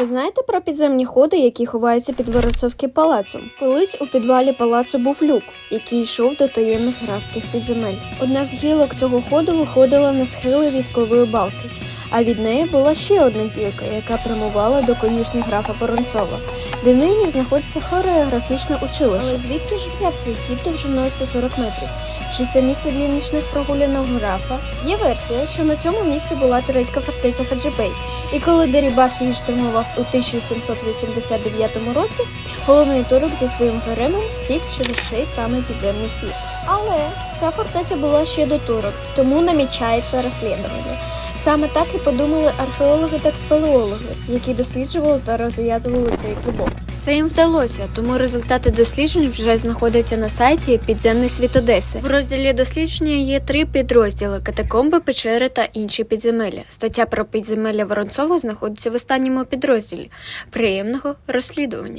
Ви знаєте про підземні ходи, які ховаються під Вороцовським палацом? Колись у підвалі палацу був люк, який йшов до таємних графських підземель. Одна з гілок цього ходу виходила на схили військової балки, а від неї була ще одна гілка, яка прямувала до конюшні графа Воронцова, де нині знаходиться хореографічне училище. Але звідки ж взявся хід довжиною 140 метрів? Чи це місце для нічних прогулянок графа? Є версія, що на цьому місці була турецька фортеця Хаджибей, і коли Дерібас її штурмував у 1789 році, головний турок зі своїм гаремом втік через цей самий підземний хід. Але ця фортеця була ще до турок, тому намічається розслідування. Саме так і подумали археологи та спелеологи, які досліджували та розв'язували цей клубок. Це їм вдалося, тому результати досліджень вже знаходяться на сайті Підземний світ Одеси. В розділі дослідження є три підрозділи: катакомби, печери та інші підземелля. Стаття про підземелля Воронцова знаходиться в останньому підрозділі. Приємного розслідування.